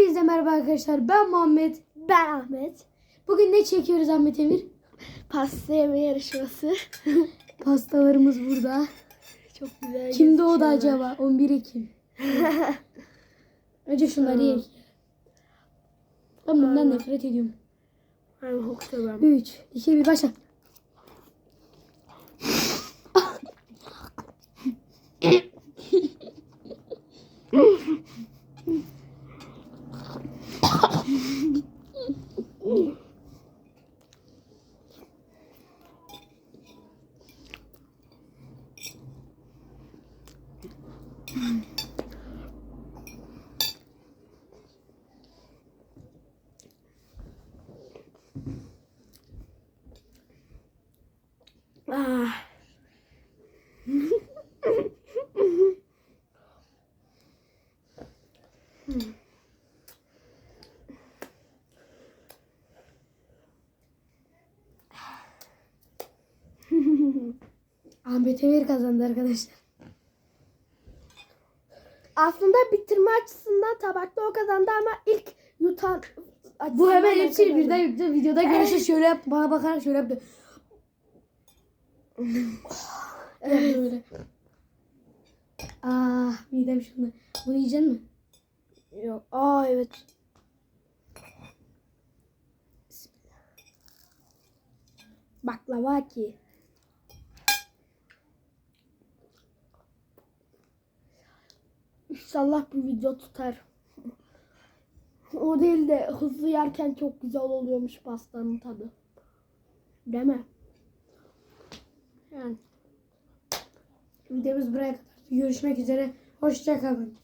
Herkese merhaba arkadaşlar. Ben Muhammed. Ben Ahmet. Bugün ne çekiyoruz Ahmet Emir? Pasta yeme yarışması. Pastalarımız burada. Çok güzel Kimde o da acaba? 11 Ekim. Önce şunları yiyek. Ben bundan nefret ediyorum. Ben çok seviyorum. 3, 2, 1 başla. Ah. Ahmet Emir kazandı arkadaşlar. Aslında bitirme açısından tabakta o kazandı ama ilk yutan Bu hemen hepsini birden yüklü. Videoda görüşürüz. Şöyle yap. Bana bakarak şöyle yaptı. Evet böyle. Ah midem şunu. Bunu yiyecek mi? Yok. Aa evet. Baklava ki. İnşallah bu video tutar. O değil de hızlı yerken çok güzel oluyormuş pastanın tadı. Değil? Yani. Videomuz buraya kadar. Görüşmek üzere. Hoşça kalın.